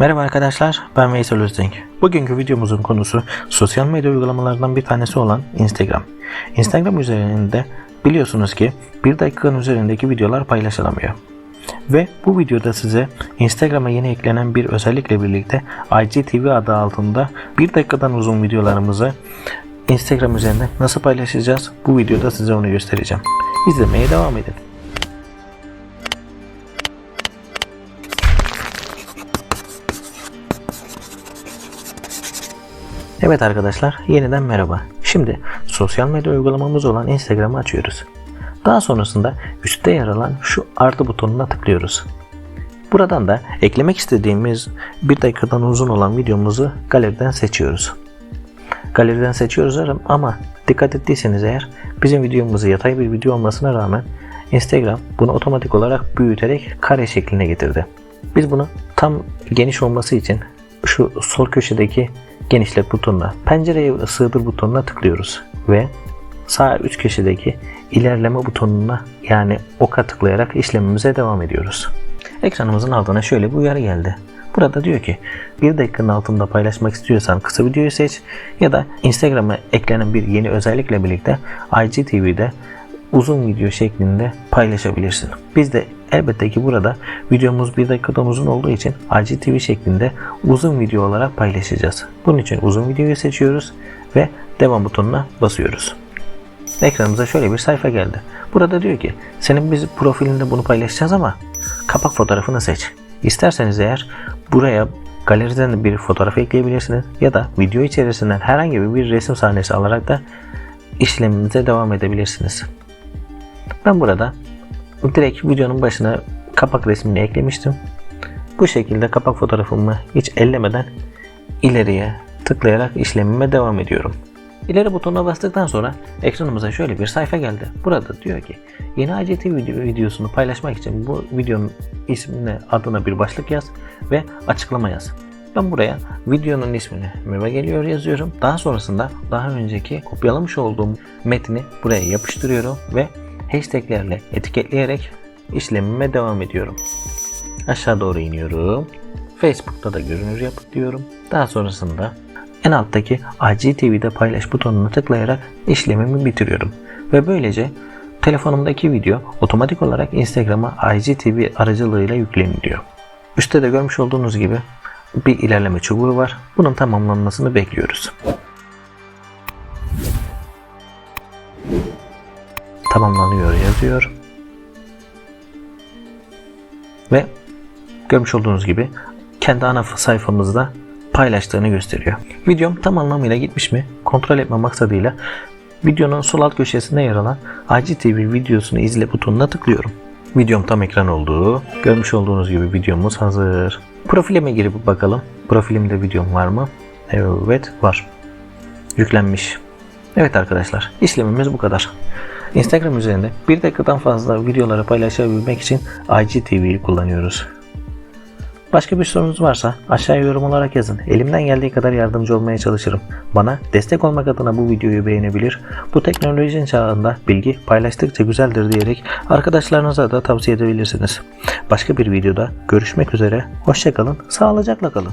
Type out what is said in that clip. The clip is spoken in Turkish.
Merhaba arkadaşlar, ben Veysel Özdenk. Bugünkü videomuzun konusu sosyal medya uygulamalarından bir tanesi olan Instagram. Instagram üzerinde biliyorsunuz ki bir dakikanın üzerindeki videolar paylaşılamıyor. Ve bu videoda size Instagram'a yeni eklenen bir özellikle birlikte IGTV adı altında bir dakikadan uzun videolarımızı Instagram üzerinde nasıl paylaşacağız? Bu videoda size onu göstereceğim. İzlemeye devam edin. Evet arkadaşlar yeniden merhaba. Şimdi sosyal medya uygulamamız olan Instagram'ı açıyoruz. Daha sonrasında üstte yer alan şu artı butonuna tıklıyoruz. Buradan da eklemek istediğimiz bir dakikadan uzun olan videomuzu galeriden seçiyoruz. Galeriden seçiyoruz ama dikkat ettiyseniz eğer bizim videomuzu yatay bir video olmasına rağmen Instagram bunu otomatik olarak büyüterek kare şekline getirdi. Biz bunu tam geniş olması için şu sol köşedeki genişlet butonuna, pencereye sığdır butonuna tıklıyoruz ve sağ üst köşedeki ilerleme butonuna yani oka tıklayarak işlemimize devam ediyoruz. Ekranımızın altına şöyle bir uyarı geldi. Burada diyor ki bir dakikanın altında paylaşmak istiyorsan kısa videoyu seç ya da Instagram'a eklenen bir yeni özellikle birlikte IGTV'de uzun video şeklinde paylaşabilirsin. Biz de elbette ki burada videomuz bir dakikadan uzun olduğu için IGTV şeklinde uzun video olarak paylaşacağız. Bunun için uzun videoyu seçiyoruz ve devam butonuna basıyoruz. Ekranımıza şöyle bir sayfa geldi. Burada diyor ki senin biz profilinde bunu paylaşacağız ama kapak fotoğrafını seç. İsterseniz eğer buraya galeriden bir fotoğraf ekleyebilirsiniz ya da video içerisinden herhangi bir resim sahnesi alarak da işleminize devam edebilirsiniz. Ben burada direkt videonun başına kapak resmini eklemiştim. Bu şekilde kapak fotoğrafımı hiç ellemeden ileriye tıklayarak işlemime devam ediyorum. İleri butonuna bastıktan sonra ekranımıza şöyle bir sayfa geldi. Burada diyor ki yeni video, videosunu paylaşmak için bu videonun ismine adına bir başlık yaz ve açıklama yaz. Ben buraya videonun ismini Meve geliyor yazıyorum. Daha sonrasında daha önceki kopyalamış olduğum metni buraya yapıştırıyorum ve hashtaglerle etiketleyerek işlemime devam ediyorum. Aşağı doğru iniyorum. Facebook'ta da görünür yapıp diyorum. Daha sonrasında en alttaki IGTV'de paylaş butonuna tıklayarak işlemimi bitiriyorum. Ve böylece telefonumdaki video otomatik olarak Instagram'a IGTV aracılığıyla yükleniliyor. Üstte de görmüş olduğunuz gibi bir ilerleme çubuğu var. Bunun tamamlanmasını bekliyoruz. Tamamlanıyor yazıyor. Ve görmüş olduğunuz gibi kendi ana sayfamızda paylaştığını gösteriyor. Videom tam anlamıyla gitmiş mi kontrol etme maksadıyla videonun sol alt köşesinde yer alan IGTV videosunu izle butonuna tıklıyorum. Videom tam ekran oldu. Görmüş olduğunuz gibi videomuz hazır. Profilime girip bakalım. Profilimde videom var mı? Evet var. Yüklenmiş. Evet arkadaşlar işlemimiz bu kadar. Instagram üzerinde bir dakikadan fazla videoları paylaşabilmek için IGTV'yi kullanıyoruz. Başka bir sorunuz varsa aşağıya yorum olarak yazın. Elimden geldiği kadar yardımcı olmaya çalışırım. Bana destek olmak adına bu videoyu beğenebilir. Bu teknolojinin çağında bilgi paylaştıkça güzeldir diyerek arkadaşlarınıza da tavsiye edebilirsiniz. Başka bir videoda görüşmek üzere. Hoşçakalın, sağlıcakla kalın.